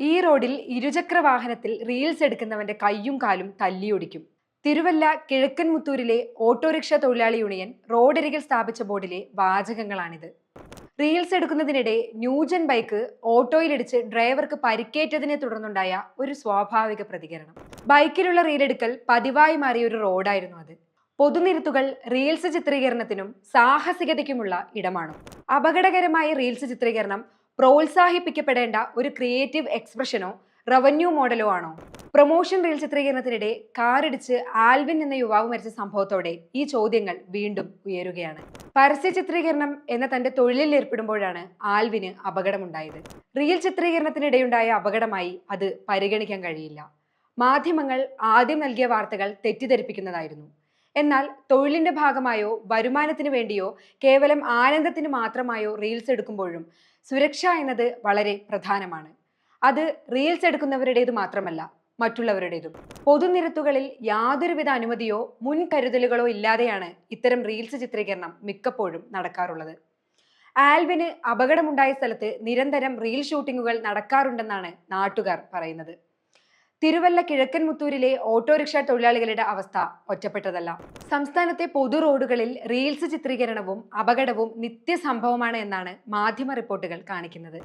ഈ റോഡിൽ ഇരുചക്ര വാഹനത്തിൽ റീൽസ് എടുക്കുന്നവന്റെ കയ്യും കാലും തല്ലിയൊടിക്കും. തിരുവല്ല കിഴക്കൻ മുത്തൂരിലെ ഓട്ടോറിക്ഷ തൊഴിലാളി യൂണിയൻ റോഡരികിൽ സ്ഥാപിച്ച ബോർഡിലെ വാചകങ്ങളാണിത്. റീൽസ് എടുക്കുന്നതിനിടെ ന്യൂജൻ ബൈക്ക് ഓട്ടോയിലിടിച്ച് ഡ്രൈവർക്ക് പരിക്കേറ്റതിനെ തുടർന്നുണ്ടായ ഒരു സ്വാഭാവിക പ്രതികരണം. ബൈക്കിലുള്ള റീലെടുക്കൽ പതിവായി മാറിയ ഒരു റോഡായിരുന്നു അത്. പൊതുനിരത്തുകൾ റീൽസ് ചിത്രീകരണത്തിനും സാഹസികതയ്ക്കുമുള്ള ഇടമാണ്. അപകടകരമായ റീൽസ് ചിത്രീകരണം പ്രോത്സാഹിപ്പിക്കപ്പെടേണ്ട ഒരു ക്രിയേറ്റീവ് എക്സ്പ്രഷനോ റവന്യൂ മോഡലോ ആണോ? പ്രൊമോഷൻ റീൽ ചിത്രീകരണത്തിനിടെ കാറിടിച്ച് ആൽവിൻ എന്ന യുവാവ് മരിച്ച സംഭവത്തോടെ ഈ ചോദ്യങ്ങൾ വീണ്ടും ഉയരുകയാണ്. പരസ്യ ചിത്രീകരണം എന്ന തന്റെ തൊഴിലിൽ ഏർപ്പെടുമ്പോഴാണ് ആൽവിന് അപകടമുണ്ടായത്. റീൽ ചിത്രീകരണത്തിനിടെയുണ്ടായ അപകടമായി അത് പരിഗണിക്കാൻ കഴിയില്ല. മാധ്യമങ്ങൾ ആദ്യം നൽകിയ വാർത്തകൾ തെറ്റിദ്ധരിപ്പിക്കുന്നതായിരുന്നു. എന്നാൽ തൊഴിലിന്റെ ഭാഗമായോ വരുമാനത്തിന് വേണ്ടിയോ കേവലം ആനന്ദത്തിന് മാത്രമായോ റീൽസ് എടുക്കുമ്പോഴും സുരക്ഷ എന്നത് വളരെ പ്രധാനമാണ്. അത് റീൽസ് എടുക്കുന്നവരുടേത് മാത്രമല്ല മറ്റുള്ളവരുടേതും. പൊതുനിരത്തുകളിൽ യാതൊരുവിധ അനുമതിയോ മുൻകരുതലുകളോ ഇല്ലാതെയാണ് ഇത്തരം റീൽസ് ചിത്രീകരണം മിക്കപ്പോഴും നടക്കാറുള്ളത്. ആൽവിന് അപകടമുണ്ടായ സ്ഥലത്ത് നിരന്തരം റീൽ ഷൂട്ടിങ്ങുകൾ നടക്കാറുണ്ടെന്നാണ് നാട്ടുകാർ പറയുന്നത്. തിരുവല്ല കിഴക്കൻ മുത്തൂരിലെ ഓട്ടോറിക്ഷ തൊഴിലാളികളുടെ അവസ്ഥ ഒറ്റപ്പെട്ടതല്ല. സംസ്ഥാനത്തെ പൊതു റോഡുകളിൽ റീൽസ് ചിത്രീകരണവും അപകടവും നിത്യസംഭവമാണ് എന്നാണ് മാധ്യമ റിപ്പോർട്ടുകൾ കാണിക്കുന്നത്.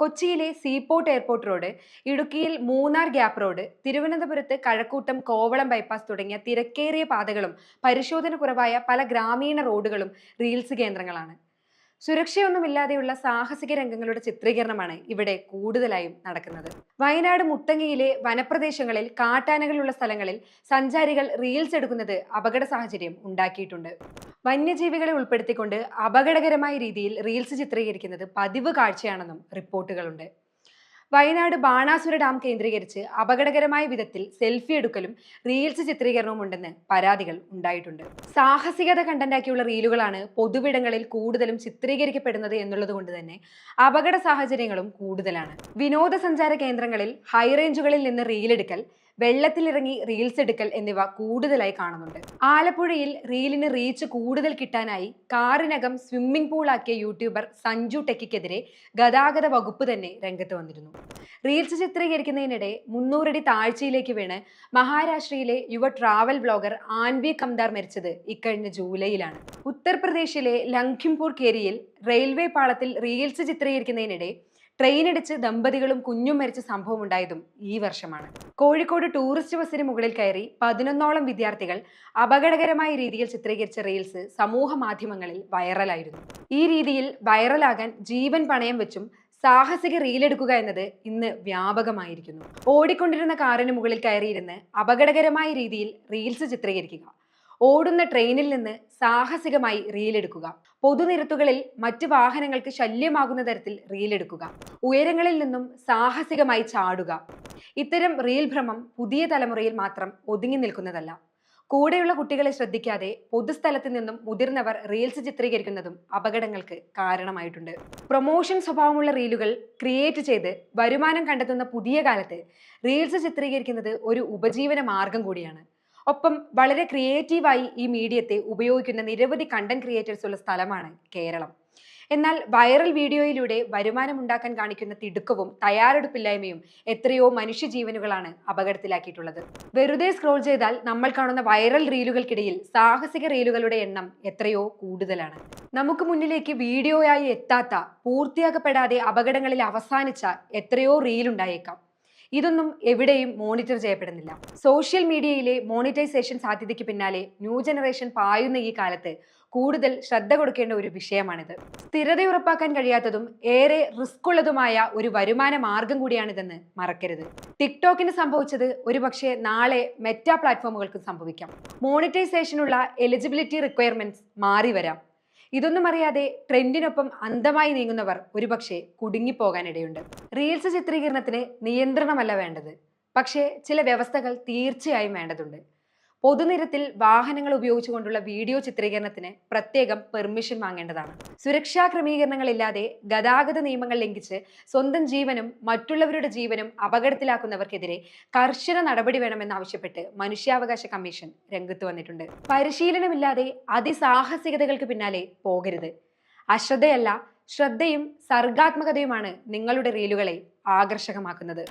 കൊച്ചിയിലെ സീപോർട്ട് എയർപോർട്ട് റോഡ് ഇടുക്കിയിൽ മൂന്നാർ ഗ്യാപ്പ് റോഡ് തിരുവനന്തപുരത്ത് കഴക്കൂട്ടം കോവളം ബൈപ്പാസ് തുടങ്ങിയ തിരക്കേറിയ പാതകളും പരിശോധന കുറവായ പല ഗ്രാമീണ റോഡുകളും റീൽസ് കേന്ദ്രങ്ങളാണ്. സുരക്ഷയൊന്നുമില്ലാതെയുള്ള സാഹസിക രംഗങ്ങളുടെ ചിത്രീകരണമാണ് ഇവിടെ കൂടുതലായും നടക്കുന്നത്. വയനാട് മുത്തങ്ങയിലെ വനപ്രദേശങ്ങളിൽ കാട്ടാനകളുള്ള സ്ഥലങ്ങളിൽ സഞ്ചാരികൾ റീൽസ് എടുക്കുന്നത് അപകട സാഹചര്യം ഉണ്ടാക്കിയിട്ടുണ്ട്. വന്യജീവികളെ ഉൾപ്പെടുത്തിക്കൊണ്ട് അപകടകരമായ രീതിയിൽ റീൽസ് ചിത്രീകരിക്കുന്നത് പതിവ് കാഴ്ചയാണെന്നും റിപ്പോർട്ടുകളുണ്ട്. വയനാട് ബാണാസുര ഡാം കേന്ദ്രീകരിച്ച് അപകടകരമായ വിധത്തിൽ സെൽഫി എടുക്കലും റീൽസ് ചിത്രീകരണവും ഉണ്ടെന്ന് പരാതികൾ ഉണ്ടായിട്ടുണ്ട്. സാഹസികത കണ്ടന്റാക്കിയുള്ള റീലുകളാണ് പൊതുവിടങ്ങളിൽ കൂടുതലും ചിത്രീകരിക്കപ്പെടുന്നത് എന്നുള്ളത് കൊണ്ട് തന്നെ അപകട സാഹചര്യങ്ങളും കൂടുതലാണ്. വിനോദസഞ്ചാര കേന്ദ്രങ്ങളിൽ ഹൈറേഞ്ചുകളിൽ നിന്ന് റീലെടുക്കൽ വെള്ളത്തിലിറങ്ങി റീൽസ് എടുക്കൽ എന്നിവ കൂടുതലായി കാണുന്നുണ്ട്. ആലപ്പുഴയിൽ റീലിന് റീച്ച് കൂടുതൽ കിട്ടാനായി കാറിനകം സ്വിമ്മിംഗ് ആക്കിയ യൂട്യൂബർ സഞ്ജു ടെക്കിക്കെതിരെ ഗതാഗത വകുപ്പ് തന്നെ രംഗത്ത് വന്നിരുന്നു. റീൽസ് ചിത്രീകരിക്കുന്നതിനിടെ മുന്നൂറടി താഴ്ചയിലേക്ക് വീണ് മഹാരാഷ്ട്രയിലെ യുവ ട്രാവൽ ബ്ലോഗർ ആൻവി കംദാർ മരിച്ചത് ഇക്കഴിഞ്ഞ ജൂലൈയിലാണ്. ഉത്തർപ്രദേശിലെ ലംഖിംപൂർ കേരിയിൽ റെയിൽവേ പാളത്തിൽ റീൽസ് ചിത്രീകരിക്കുന്നതിനിടെ ട്രെയിനിടിച്ച് ദമ്പതികളും കുഞ്ഞും മരിച്ച സംഭവം ഉണ്ടായതും ഈ വർഷമാണ്. കോഴിക്കോട് ടൂറിസ്റ്റ് ബസ്സിന് മുകളിൽ കയറി പതിനൊന്നോളം വിദ്യാർത്ഥികൾ അപകടകരമായ രീതിയിൽ ചിത്രീകരിച്ച റീൽസ് സമൂഹ മാധ്യമങ്ങളിൽ വൈറലായിരുന്നു. ഈ രീതിയിൽ വൈറലാകാൻ ജീവൻ പണയം വെച്ചും സാഹസിക റീലെടുക്കുക എന്നത് ഇന്ന് വ്യാപകമായിരിക്കുന്നു. ഓടിക്കൊണ്ടിരുന്ന കാറിന് മുകളിൽ കയറിയിരുന്ന് അപകടകരമായ രീതിയിൽ റീൽസ് ചിത്രീകരിക്കുക. ഓടുന്ന ട്രെയിനിൽ നിന്ന് സാഹസികമായി റീലെടുക്കുക പൊതുനിരത്തുകളിൽ മറ്റ് വാഹനങ്ങൾക്ക് ശല്യമാകുന്ന തരത്തിൽ റീലെടുക്കുക ഉയരങ്ങളിൽ നിന്നും സാഹസികമായി ചാടുക. ഇത്തരം റീൽ ഭ്രമം പുതിയ തലമുറയിൽ മാത്രം ഒതുങ്ങി നിൽക്കുന്നതല്ല. കൂടെയുള്ള കുട്ടികളെ ശ്രദ്ധിക്കാതെ പൊതുസ്ഥലത്ത് നിന്നും മുതിർന്നവർ റീൽസ് ചിത്രീകരിക്കുന്നതും അപകടങ്ങൾക്ക് കാരണമായിട്ടുണ്ട്. പ്രൊമോഷൻ സ്വഭാവമുള്ള റീലുകൾ ക്രിയേറ്റ് ചെയ്ത് വരുമാനം കണ്ടെത്തുന്ന പുതിയ കാലത്ത് റീൽസ് ചിത്രീകരിക്കുന്നത് ഒരു ഉപജീവന മാർഗം കൂടിയാണ്. ഒപ്പം വളരെ ക്രിയേറ്റീവായി ഈ മീഡിയത്തെ ഉപയോഗിക്കുന്ന നിരവധി കണ്ടന്റ് ക്രിയേറ്റേഴ്സ് ഉള്ള സ്ഥലമാണ് കേരളം. എന്നാൽ വൈറൽ വീഡിയോയിലൂടെ വരുമാനം ഉണ്ടാക്കാൻ കാണിക്കുന്ന തിടുക്കവും തയ്യാറെടുപ്പില്ലായ്മയും എത്രയോ മനുഷ്യജീവനുകളാണ് അപകടത്തിലാക്കിയിട്ടുള്ളത്. വെറുതെ സ്ക്രോൾ ചെയ്താൽ നമ്മൾ കാണുന്ന വൈറൽ റീലുകൾക്കിടയിൽ സാഹസിക റീലുകളുടെ എണ്ണം എത്രയോ കൂടുതലാണ്. നമുക്ക് മുന്നിലേക്ക് വീഡിയോയായി എത്താത്ത പൂർത്തിയാക്കപ്പെടാതെ അപകടങ്ങളിൽ അവസാനിച്ച എത്രയോ റീൽ ഉണ്ടായേക്കാം ഇതൊന്നും എവിടെയും മോണിറ്റർ ചെയ്യപ്പെടുന്നില്ല. സോഷ്യൽ മീഡിയയിലെ മോണിറ്റൈസേഷൻ സാധ്യതയ്ക്ക് പിന്നാലെ ന്യൂ ജനറേഷൻ പായുന്ന ഈ കാലത്ത് കൂടുതൽ ശ്രദ്ധ കൊടുക്കേണ്ട ഒരു വിഷയമാണിത്. സ്ഥിരത ഉറപ്പാക്കാൻ കഴിയാത്തതും ഏറെ റിസ്ക് ഉള്ളതുമായ ഒരു വരുമാന മാർഗം കൂടിയാണിതെന്ന് മറക്കരുത്. ടിക്ടോക്കിന് സംഭവിച്ചത് ഒരുപക്ഷെ നാളെ മെറ്റ പ്ലാറ്റ്ഫോമുകൾക്കും സംഭവിക്കാം. മോണിറ്റൈസേഷനുള്ള എലിജിബിലിറ്റി റിക്വയർമെന്റ്സ് മാറി വരാം. ഇതൊന്നും അറിയാതെ ട്രെൻഡിനൊപ്പം അന്ധമായി നീങ്ങുന്നവർ ഒരുപക്ഷെ കുടുങ്ങിപ്പോകാനിടയുണ്ട്. റീൽസ് ചിത്രീകരണത്തിന് നിയന്ത്രണമല്ല വേണ്ടത്. പക്ഷേ ചില വ്യവസ്ഥകൾ തീർച്ചയായും വേണ്ടതുണ്ട്. പൊതുനിരത്തിൽ വാഹനങ്ങൾ ഉപയോഗിച്ചുകൊണ്ടുള്ള വീഡിയോ ചിത്രീകരണത്തിന് പ്രത്യേകം പെർമിഷൻ വാങ്ങേണ്ടതാണ്. സുരക്ഷാ ക്രമീകരണങ്ങളില്ലാതെ ഗതാഗത നിയമങ്ങൾ ലംഘിച്ച് സ്വന്തം ജീവനും മറ്റുള്ളവരുടെ ജീവനും അപകടത്തിലാക്കുന്നവർക്കെതിരെ കർശന നടപടി വേണമെന്നാവശ്യപ്പെട്ട് മനുഷ്യാവകാശ കമ്മീഷൻ രംഗത്ത് വന്നിട്ടുണ്ട്. പരിശീലനമില്ലാതെ അതിസാഹസികതകൾക്ക് പിന്നാലെ പോകരുത്. അശ്രദ്ധയല്ല ശ്രദ്ധയും സർഗാത്മകതയുമാണ് നിങ്ങളുടെ റീലുകളെ ആകർഷകമാക്കുന്നത്.